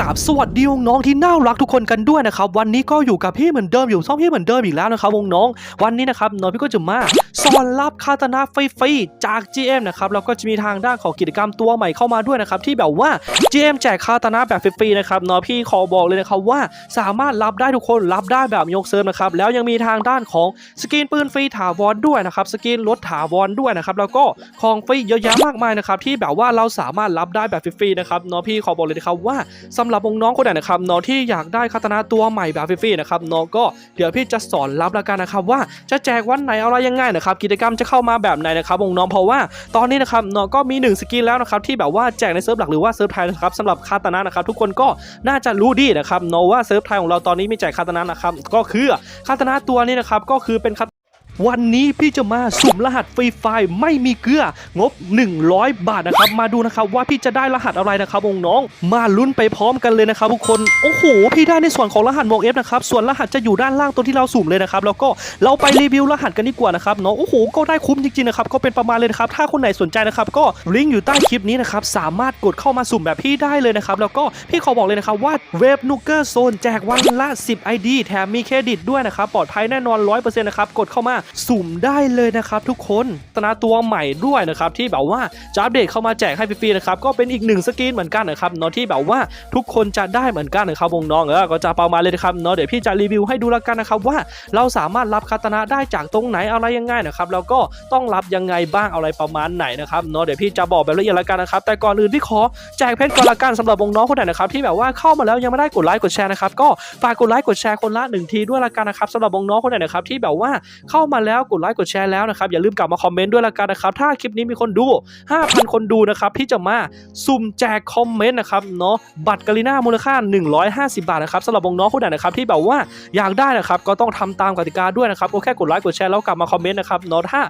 กับสวัสดีน้องที่น่ารักทุกคนกันด้วยนะครับวันนี้ก็อยู่กับพี่เหมือนเดิมอยู่ช่องพี่เหมือนเดิมอีกแล้วนะครับวงน้อง วันนี้นะครับน้องพี่ก็จะมาสอนรับคาตานะฟรีๆจาก GM นะครับแล้วก็จะมีทางด้านของกิจกรรมตัวใหม่เข้ามาด้วยนะครับที่แบบว่า GM แจกคาตานะแบบฟรีๆนะครับน้องพี่ขอบอกเลยนะครับว่าสามารถรับได้ทุกคนรับได้แบบยกเซิร์ฟนะครับแล้วยังมีทางด้านของสกินปืนฟรีถาวรด้วยนะครับสกินรถถาวรด้วยนะครับแล้วก็ของฟรีเยอะแยะมากมายนะครับที่แบบว่าเราสามารถรับได้แบบฟรีๆนะครับน้องพี่ขอบอกเลยนะครับว่าสำหรับวงน้องคนไหนนะครับน้องที่อยากได้คาตานะตัวใหม่แบบฟรีๆนะครับน้องก็เดี๋ยวพี่จะสอนรับแล้วกันนะครับว่าจะแจกวันไหนอะไรยังไงนะครับกิจกรรมจะเข้ามาแบบไหนนะครับวงน้องเพราะว่าตอนนี้นะครับน้องก็มี 1 สกินแล้วนะครับที่แบบว่าแจกในเซิร์ฟหลักหรือว่าเซิร์ฟไทยนะครับสำหรับคาตานะนะครับทุกคนก็น่าจะรู้ดีนะครับน้องว่าเซิร์ฟไทยของเราตอนนี้มีแจกคาตานะนะครับก็คือคาตานะตัวนี้นะครับก็คือเป็นคา วันนี้พี่จะมาสุ่มรหัสฟรีไฟล์ไม่มีเกลืองบ 100 บาทนะครับ มาดูนะครับว่าพี่จะได้รหัสอะไรนะครับวงน้อง มาลุ้นไปพร้อมกันเลยนะครับทุกคนโอ้โหพี่ได้ในส่วนของรหัสวงเอฟนะครับส่วนรหัสจะอยู่ด้านล่างตัวที่เราสุ่มเลยนะครับแล้วก็เราไปรีวิวรหัสกันดีกว่านะครับเนาะโอ้โหก็ได้คุ้มจริงๆนะครับก็เป็นประมาณเลยนะครับถ้าคนไหนสนใจนะครับก็ลิงก์อยู่ใต้คลิปนี้นะครับสามารถกดเข้ามาสุ่มแบบพี่ได้เลยนะครับแล้วก็พี่ขอบอกเลยนะครับว่าเว็บนูเกอร์โซนแจกวันละ 10 ID แถมมีเครดิตด้วยนะครับปลอดภัยแน่นอน100%นะครับกดเข้ามาสุ่มได้เลยนะครับทุกคนตนาตัวใหม่ด้วยนะครับที่แบบว่าจะอัปเดตเข้ามาแจกให้ฟรีๆนะครับก็เป็นอีกหนึ่งสกินเหมือนกันนะครับเนาะที่แบบว่าทุกคนจะได้เหมือนกันนะครับวงน้องเออก็จะประมาณเลยนะครับเนาะเดี๋ยวพี่จะรีวิวให้ดูแล้วกันนะครับว่าเราสามารถรับคาตนาได้จากตรงไหนอะไรยังไงนะครับแล้วก็ต้องรับยังไงบ้างอะไรประมาณไหนนะครับเนาะเดี๋ยวพี่จะบอกแบบละเอียดแล้วกันนะครับแต่ก่อนอื่นพี่ขอแจกเพชรก่อนละกันสำหรับวงน้องคนไหนนะครับที่แบบว่าเข้ามาแล้วยังไม่ได้กดไลค์กดแชร์นะครับก็ฝากกดไลค์กดแชร์คนละหนึ่งทีด้วยละกันนะครับสำหรับวงน้องคนไหนนะครับที่แบบว่าเข้ามาแล้วกดไลค์กดแชร์แล้วนะครับอย่าลืมกลับมาคอมเมนต์ด้วยละกันนะครับถ้าคลิปนี้มีคนดู 5,000 คนดูนะครับพี่จะมาสุ่มแจกคอมเมนต์นะครับเนาะบัตรกาลิน่ามูลค่า 150 บาทนะครับสำหรับวงน้องคนไหนนะครับที่แบบว่าอยากได้นะครับก็ต้องทำตามกติกาด้วยนะครับก็แค่กดไลค์กดแชร์แล้วกลับมาคอมเมนต์นะครับเนาะถ้า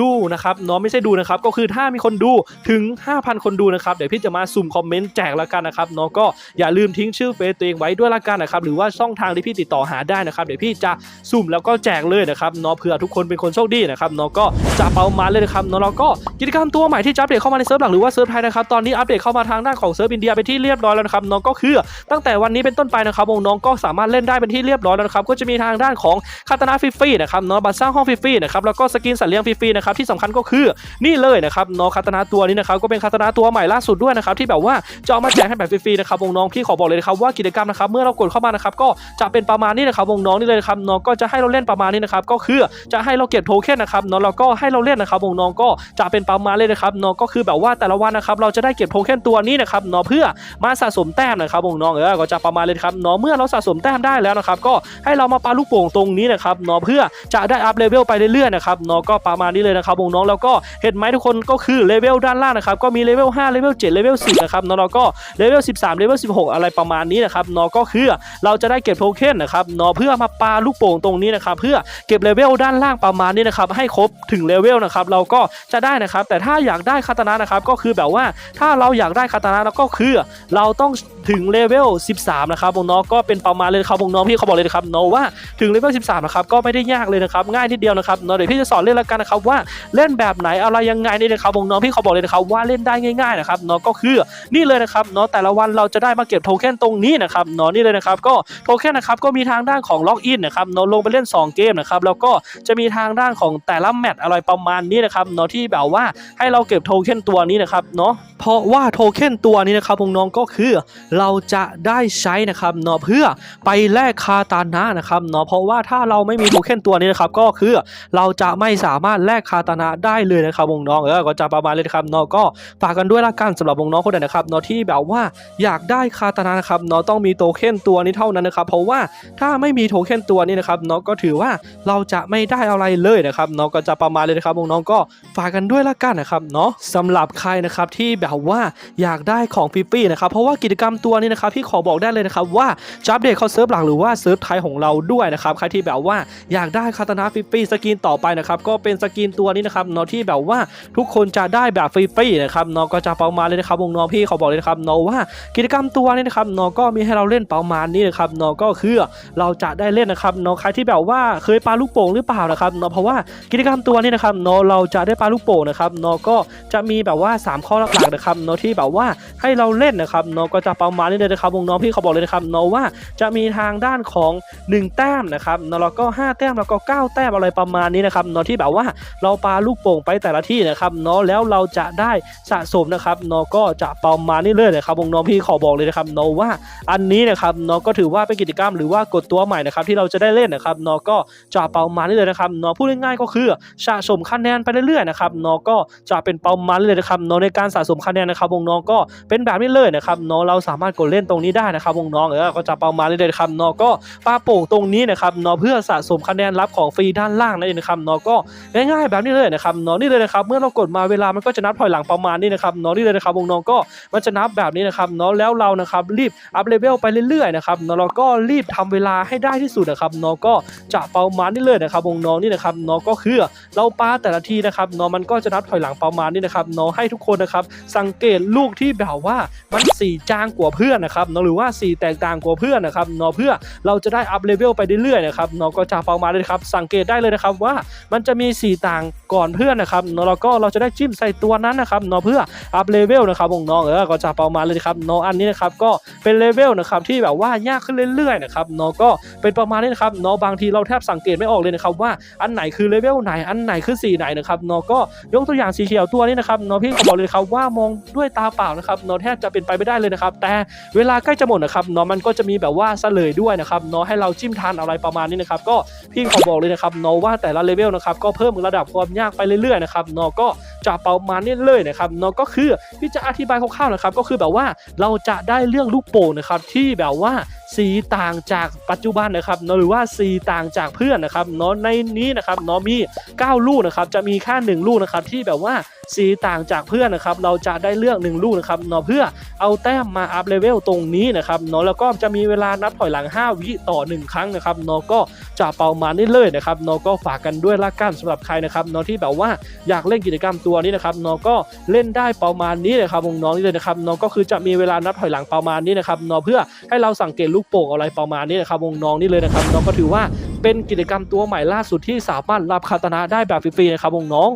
ดูนะครับเนาะไม่ใช่ดูนะครับก็คือถ้ามีคนดูถึง 5,000 คนดูนะครับเดี๋ยวพี่จะมาสุ่มคอมเมนต์แจกละกันนะครับเนาะก็อย่าลืมทิ้งชื่อเฟซตัวเองไว้ด้วยละกันนะครับหรือว่าช่องทางที่พี่ติดต่อหาได้นะครับเดี๋ยวพี่จะสุ่มแล้วก็แจกเลยนะครับเนาะเผื่อทุกคนเป็นคนโชคดีนะครับเนาะก็จะเปามาเลยนะครับเนาะแล้วก็กิจกรรมตัวใหม่ที่จะอัปเดตเข้ามาในเซิร์ฟหลักหรือว่าเซิร์ฟไทยนะครับตอนนี้อัปเดตเข้ามาทางด้านของเซิร์ฟอินเดียไปที่เรียบร้อยแล้วนะครับเนาะก็คือตั้งแต่วันนี้เป็นต้นไปนะครับน้องก็สามารถเล่นได้เป็นที่เรียบร้อยแล้วนะครับก็จะมีทางด้านของคาตานาฟรีๆนะครับเนาะบัตรสร้างห้องฟรีๆนะครับแล้วก็สกินสัตว์เลี้ยงฟรีๆนะครับที่สำคัญก็คือนี่เลยนะครับเนาะคาตนาตัวนี้นะครับก็เป็นคาตนาตัวใหม่ล่าสุดด้วยนะครับที่แบบว่าจะเอามาแจกให้แบบฟรีๆนะครับวงน้องพี่ขอบอกเลยนะครับว่ากิจกรรมนะครับเมื่อเรากดเข้ามานะครับก็จะเป็นประมาณนี้นะครับวงน้องนี่เลยนะครับเนาะก็จะให้เราเล่นประมาณนี้นะครับก็คือจะให้เราเก็บโทเค็นนะครับนาะแล้วก็ให้เราเล่นนะครับวงน้องก็จะเป็นประมาณเลยนะครับเนาะก็คือแบบว่าแต่ละวันนะครับเราจะได้เก็บโทเค็นตัวนี้นะครับเนาะเพื่อมาสะสมแต้มนะครับวงน้องเออก็จะประมาณเลยครับเนาะเมื่อเราสะสมแต้มได้แล้วนะครับก็ให้เรามาปาลูกโป่งตรงนี้นะครับเนาะเพื่อจะได้อัพเลเวลไปเรื่อยๆนะครับเนาะก็ประมาณนี้เลยนะครับวงน้องแล้วก็เห็นไหมทุกคนก็คือเลเวลด้านล่างนะครับก็มีเลเวล5เลเวล7เลเวล10นะครับนาะแล้วก็เลเวล13เลเวล16 อะไรประมาณนี้นะครับเนาะก็คือเราจะได้เก็บโทเค็นนะครับเนาะเพื่อมาปาลูกโป่งตรงนี้นะครับเพื่อเก็บเลเวลด้านล่างประมาณนี้นะครับให้ครบถึงเลเวลนะครับเราก็จะได้นะครับ แต่ถ้าอยากได้คาตานะนะครับก็คือแบบว่าถ้าเราอยากได้คาตานะแล้วก็คือ เราต้องถึงเลเวล 13 นะครับวงน้องก็เป็นประมาณเลยครับวงน้องพี่เขาบอกเลยนะครับเนาะว่าถึงเลเวล 13 นะครับก็ไม่ได้ยากเลยนะครับง่ายนิดเดียวนะครับเนเดี๋ยวพี่จะสอนเล่นล้วกันนะครับว่าเล่นแบบไหนอะไรยังไงนี่นะครับวงน้องพี่เขาบอกเลยนะครับว่าเล่นได้ง่ายๆนะครับเนาะก็คือนี่เลยนะครับเนาะแต่ละวันเราจะได้มาเก็บโทเค็นตรงนี้นะครับเนาะนี่เลยนะครับก็โทเค็นนะครับก็มีทางด้านของล็อกอินนะครับเนาะลงไปเล่น 2 เกมนะครับแล้วก็จะมีทางด้านของแต่ละแมตช์อะไรประมาณนี้นะครับเนาะที่แบบว่าให้เราเก็บโทเค็นตัวนี้นะครับเนาะ เพราะว่าโทเค็นตัวนี้นะครับวงน้องก็คือเราจะได้ใช้นะครับเนาะเพื่อไปแลกคาตานะนะครับเนาะเพราะว่าถ้าเราไม่มีโทเค็นตัวนี้นะครับก็คือเราจะไม่สามารถแลกคาตานะได้เลยนะครับวงน้องเออก็จะประมาณเลยนะครับเนาะก็ฝากกันด้วยละกันสำหรับวงน้องคนไหนนะครับเนาะที่แบบว่าอยากได้คาตานะนะครับเนาะต้องมีโทเค็นตัวนี้เท่านั้นนะครับเพราะว่าถ้าไม่มีโทเค็นตัวนี้นะครับเนาะก็ถือว่าเราจะไม่ได้อะไรเลยนะครับเนาะก็จะประมาณเลยนะครับวงน้องก็ฝากกันด้วยละกันนะครับเนาะสำหรับใครนะครับที่แบบว่าอยากได้ของฟรีๆนะครับเพราะว่ากิจกรรมตัวนี้นะครับพี่ขอบอกได้เลยนะครับว่าจะอัปเดตเขาเซิร์ฟหลักหรือว่าเซิร์ฟไทยของเราด้วยนะครับใครที่แบบว่าอยากได้คาตานะฟรีๆสกินต่อไปนะครับก็เป็นสกินตัวนี้นะครับเนาะที่แบบว่าทุกคนจะได้แบบฟรีๆนะครับเนาะก็จะประมาณเลยนะครับวงน้องพี่ขอบอกเลยนะครับเนาะว่ากิจกรรมตัวนี้นะครับเนาะก็มีให้เราเล่นประมาณนี้นะครับเนาะก็คือเราจะได้เล่นนะครับเนาะใครที่แบบว่าเคยปาลูกโป่งหรือเปล่านะครับเนาะเพราะว่ากิจกรรมตัวนี้นะครับเนาะเราจะได้ปาลูกโป่งนะครับเนาะก็จะมีแบบว่า 3 ข้อหลักๆนะครับเนาะที่แบบว่าให้เราเล่นนะครับเนาะก็จะประมาณนี้เลยนะครับวงน้องพี่เขาบอกเลยนะครับเนาะว่าจะมีทางด้านของ 1 แต้มนะครับเนาะแล้วก็ 5 แต้มแล้วก็ 9 แต้มอะไรประมาณนี้นะครับเนาะที่แบบว่าเราปาลูกโป่งไปแต่ละที่นะครับเนาะแล้วเราจะได้สะสมนะครับเนาะก็จะประมาณนี้เลยนะครับวงน้องพี่ขอบอกเลยนะครับเนาะว่าอันนี้นะครับเนาะก็ถือว่าเป็นกิจกรรมหรือว่ากฎตัวใหม่นะครับที่เราจะได้เล่นนะครับเนาะก็จะประมาณนี้เลยนะครับเนาะพูดง่ายๆก็คือสะสมคะแนนไปเรื่อยๆนะครับเนาะก็จะเป็นประมาณนี้เลยนะครับเนาะในการสะสมคะแนนนะครับวงน้องก็เป็นแบบนี้เลยนะครับเนาะเราสามารถกดเล่นตรงนี้ได้นะครับวงน้องเออก็จะประมาณนี้เลยนะครับเนาะก็ปาโป่งตรงนี้นะครับเนาะเพื่อสะสมคะแนนรับของฟรีด้านล่างนั่นเองนะครับเนาะก็ง่ายๆแบบนี้เลยนะครับเนาะนี่เลยนะครับเมื่อเรากดมาเวลามันก็จะนับถอยหลังประมาณนี้นะครับเนาะนี่เลยนะครับวงน้องก็มันจะนับแบบนี้นะครับเนาะแล้วเรานะครับรีบอัพเลเวลไปเรื่อยๆนะครับเนาะเราก็รีบทำเวลาให้ได้ที่สุดนะครับเนาะก็จะประมาณนี้เลยนะครับวงน้องนี่นะครับเนาะก็คือเราปาแต่ละทีนะครับเนาะมันก็จะนับถอยหลังประมาณนี้นะครับเนาะให้ทุกคนนะครับสังเกตลูกที่แบบว่ามันสีจางกว่าเพื่อนนะครับเนาะหรือว่าสีแตกต่างกว่าเพื่อนนะครับเนาะเพื่อเราจะได้อัพเลเวลไปเรื่อยๆนะครับเนาะก็จะประมาณนี้ครับสังเกตได้เลยนะครับว่ามันจะมีสีต่างก่อนเพื่อนนะครับเนาะแล้วก็เราจะได้จิ้มใส่ตัวนั้นนะครับเนาะเพื่ออัพเลเวลนะครับวงน้องเออก็จะประมาณเลยครับเนาะอันนี้นะครับก็เป็นเลเวลนะครับที่แบบว่ายากขึ้นเรื่อยๆนะครับเนาะก็เป็นประมาณนี้นะครับเนาะบางทีเราแทบสังเกตไม่ออกเลยนะครับว่าอันไหนคือเลเวลไหนอันไหนคือสีไหนนะครับเนาะก็ยกตัวอย่างสีเขียวตัวนี้นะครับเนาะพี่ขอบอกเลยครับว่ามองด้วยตาเปล่านะครับเนาะแทบจะเป็นไปไม่ได้เลยนะครับ แต่เวลาใกล้จะหมดนะครับเนาะมันก็จะมีแบบว่าเสลยด้วยนะครับเนาะให้เราจิ้มทานอะไรประมาณนี้นะครับ ก็พี่ขอบอกเลยนะครับเนาะว่าแต่ละเลเวลนะครับก็เพิ่มระดับความยากไปเรื่อยๆนะครับเนาะก็จะประมาณนี้เลยนะครับเนาะก็คือพี่จะอธิบายคร่าวๆนะครับ ก็คือแบบว่าเราจะได้เรื่องลูกโป่งนะครับที่แบบว่าสีต่างจากปัจจุบันนะครับเนาะหรือว่าสีต่างจากเพื่อนนะครับเนาะในนี้นะครับเนาะมี 9 ลูกนะครับจะมีแค่1ลูกนะครับที่แบบว่า สีต่างจากเพื่อนนะครับเราจะได้เลือก1ลูกนะครับเนาะเพื่อเอาแต้มมาอัพเลเวลตรงนี้นะครับเนาะแล้วก็จะมีเวลานับถอยหลัง 5 วิต่อ 1 ครั้งนะครับเนาะก็จะเประมาณนี้เลยนะครับเนาะก็ฝากกันด้วยละกันสำหรับใครนะครับเนาะที่แบบว่าอยากเล่นกิจกรรมตัวนี้นะครับเนาะก็เล่นได้ประมาณนี้เลยครับวงน้องนี่เลยนะครับเนาะก็คือจะมีเวลานับถอยหลังประมาณนี้นะครับเนาะเพื่อให้เราสังเกตลูกโป่งอะไรประมาณนี้นะครับวงน้องนี่เลยนะครับเนาะก็ถือว่าเป็นกิจกรรมตัวใหม่ล่าสุดที่สามารถรับคาตนะได้แบบฟรีๆนะครับวงน้อง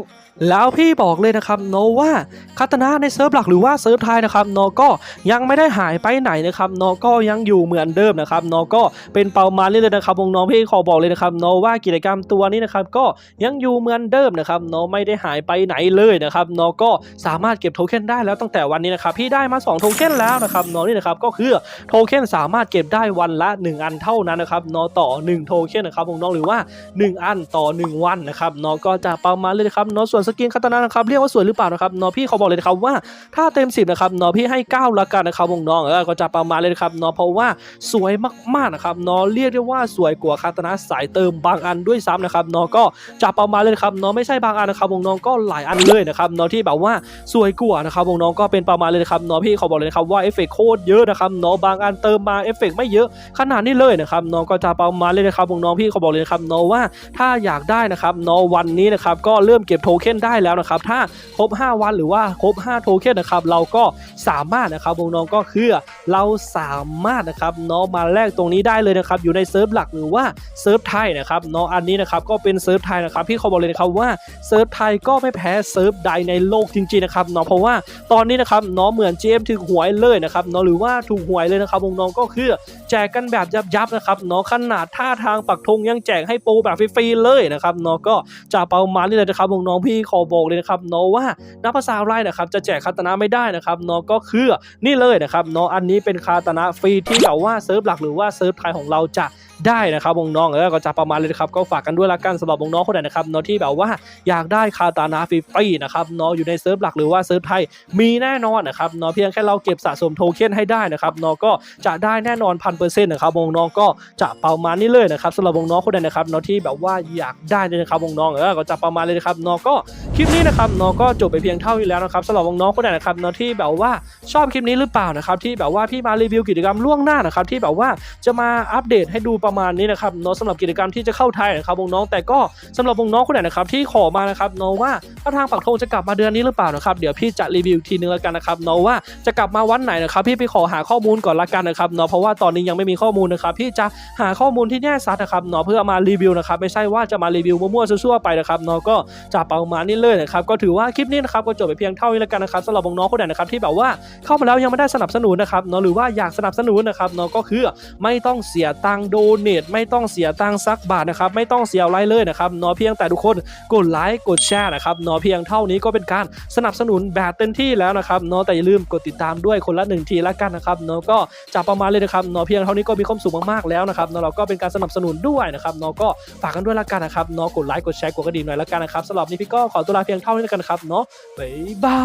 แล้วพี่บอกเลยนะครับโนว่าคาตนาในเซิร์ฟหลักหรือว่าเซิร์ฟไทยนะครับโนก็ยังไม่ได้หายไปไหนนะครับโนก็ยังอยู่เหมือนเดิมนะครับโนก็เป็นเปามายเลยนะครับวงน้องพี่ขอบอกเลยนะครับโนว่ากิจกรรมตัวนี้นะครับก็ยังอยู่เหมือนเดิมนะครับโนไม่ได้หายไปไหนเลยนะครับโนก็สามารถเก็บโทเค็นได้แล้วตั้งแต่วันนี้นะครับพี่ได้มา2โทเค็นแล้วนะครับโนนี่นะครับก็คือโทเค็นสามารถเก็บได้วันละ 1 อันเท่านั้นนะครับโนต่อ 1 โทเค็นนะครับวงน้องหรือว่า 1 อันต่อ 1 วันนะครับเนก็จะเประมาเลยครับเนส่วนสกินคาตานานะครับเรียกว่าสวยหรือเปล่านะครับนาะพี่เขาบอกเลยนะครับว่าถ้าเต็ม 10นะครับนาะพี่ให้ 9 ละกันนะครับวงน้องเออก็จะประมาณเลยนะครับนาะเพราะว่าสวยมากๆนะครับนาะเรียกได้ว่าสวยกว่าคาตานาสายเติมบางอันด้วยซ้ำนะครับนาะก็จะประมาณเลยนะครับนาะไม่ใช่บางอันนะครับวงน้องก็หลายอันเลยนะครับนาะที่แบบว่าสวยกว่านะครับวงน้องก็เป็นประมาณเลยนะครับนาะพี่เขาบอกเลยนะครับว่าเอฟเฟกต์โคตรเยอะนะครับนาะบางอันเติมมาเอฟเฟกต์ไม่เยอะขนาดนี้เลยนะครับนาะก็จะประมาณเลยนะครับวงน้องพี่เขาบอกเลยนะครับนาะว่าถ้าอยากได้นะครับนาะวันนี้นะครับก็เริ่มเก็บโทเค็นได้แล้วนะครับ ถ้าครบ 5 วันหรือว่าครบ 5 โทเค็นนะครับ เราก็สามารถนะครับวงน้องก็คือเราสามารถนะครับเนาะมาแลกตรงนี้ได้เลยนะครับอยู่ในเซิร์ฟหลักหรือว่าเซิร์ฟไทยนะครับเนาะอันนี้นะครับก็เป็นเซิร์ฟไทยนะครับพี่เขาบอกเลยนะครับว่าเซิร์ฟไทยก็ไม่แพ้เซิร์ฟใดในโลกจริงๆนะครับเนาะเพราะว่าตอนนี้นะครับเนาะเหมือน GM ถึงหวยเลยนะครับเนาะหรือว่าถูกหวยเลยนะครับวงน้องก็คือแจกกันแบบยับๆนะครับเนาะขนาดท่าทางปักธงยังแจกให้โปรแบบฟรีๆเลยนะครับเนาะก็จะประมาณนี้เลยนะครับวงน้องพี่ขอบอกเลยนะครับเนาะว่านับภาษาอะไรนะครับจะแจกคาตนาไม่ได้นะครับเนาะก็คือนี่เลยนะครับเนาะอันนี้เป็นคาตนาฟรีที่แบบว่าเซิร์ฟหลักหรือว่าเซิร์ฟไทยของเราจะ ได้นะครับวงน้องเออก็จะประมาณเลยครับก็ฝากกันด้วยละกันสำหรับวงน้องคนไหนนะครับเนาะที่แบบว่าอยากได้คาตานาฟรีๆนะครับเนาะอยู่ในเซิร์ฟหลักหรือว่าเซิร์ฟไทยมีแน่นอนนะครับเนาะเพียงแค่เราเก็บสะสมโทเค็นให้ได้นะครับเนาะก็จะได้แน่นอนพันเปอร์เซ็นต์นะครับวงน้องก็จะประมาณนี้เลยนะครับสำหรับวงน้องคนไหนนะครับเนาะที่แบบว่าอยากได้เลยนะครับวงน้องเออก็จะประมาณเลยนะครับเนาะก็คลิปนี้นะครับเนาะก็จบไปเพียงเท่านี้แล้วนะครับสำหรับวงน้องคนไหนนะครับเนาะที่แบบว่าชอบคลิปนี้หรือเปล่านะครับที่แบบว่าพี่มารีวิวกิจกรรมล่วงหน้านะครับที่แบบว่าจะมาอัปเดตให้ดูประประมาณนี้นะครับเนาะสำหรับกิจกรรมที่จะเข้าไทยนะครับวงน้องแต่ก็สำหรับวงน้องคนไหนนะครับที่ขอมานะครับเนาะว่าถ้าทางปักธงจะกลับมาเดือนนี้หรือเปล่านะครับเดี๋ยวพี่จะรีวิวอีกทีนึงแล้วกันนะครับเนาะว่าจะกลับมาวันไหนนะครับพี่ไปขอหาข้อมูลก่อนละกันนะครับเนาะเพราะว่าตอนนี้ยังไม่มีข้อมูลนะครับพี่จะหาข้อมูลที่แน่ชัดนะครับเนาะเพื่อมารีวิวนะครับไม่ใช่ว่าจะมารีวิวมั่วๆซั่วๆไปนะครับเนาะก็จะประมาณนี้เลยนะครับก็ถือว่าคลิปนี้นะครับก็จบไปเพียงเท่านี้แล้วกันนะครับสำหรับวงน้องคนไหนนะครับที่แบบว่าเข้ามาแล้วยังไม่ได้สนับสนุนนะครับเนาะหรือว่าอยากสนับสนุนนะครับเนาะก็คือไม่ต้องเสียตังค์โดเนทไม่ต้องเสียตังค์สักบาทนะครับไม่ต้องเสียอะไรเลยนะครับเนาะเพียงแต่ทุกคนกดไลค์กดแชร์นะครับเนาะเพียงเท่านี้ก็เป็นการสนับสนุนแบบเต็มที่แล้วนะครับเนาะแต่อย่าลืมกดติดตามด้วยคนละหนึ่งทีละกันนะครับเนาะก็จะประมาณเลยนะครับเนาะเพียงเท่านี้ก็มีความสุขมากๆแล้วนะครับเนาะเราก็เป็นการสนับสนุนด้วยนะครับเนาะก็ฝากกันด้วยละกันนะครับเนาะกดไลค์กดแชร์กดกระดิ่งหน่อยละกันนะครับสำหรับนี้พี่ก็ขอตัวลาเพียงเท่านี้ล้วกันนะครับเนาะบ๊ายบา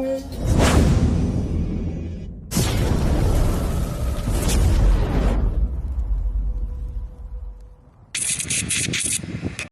ย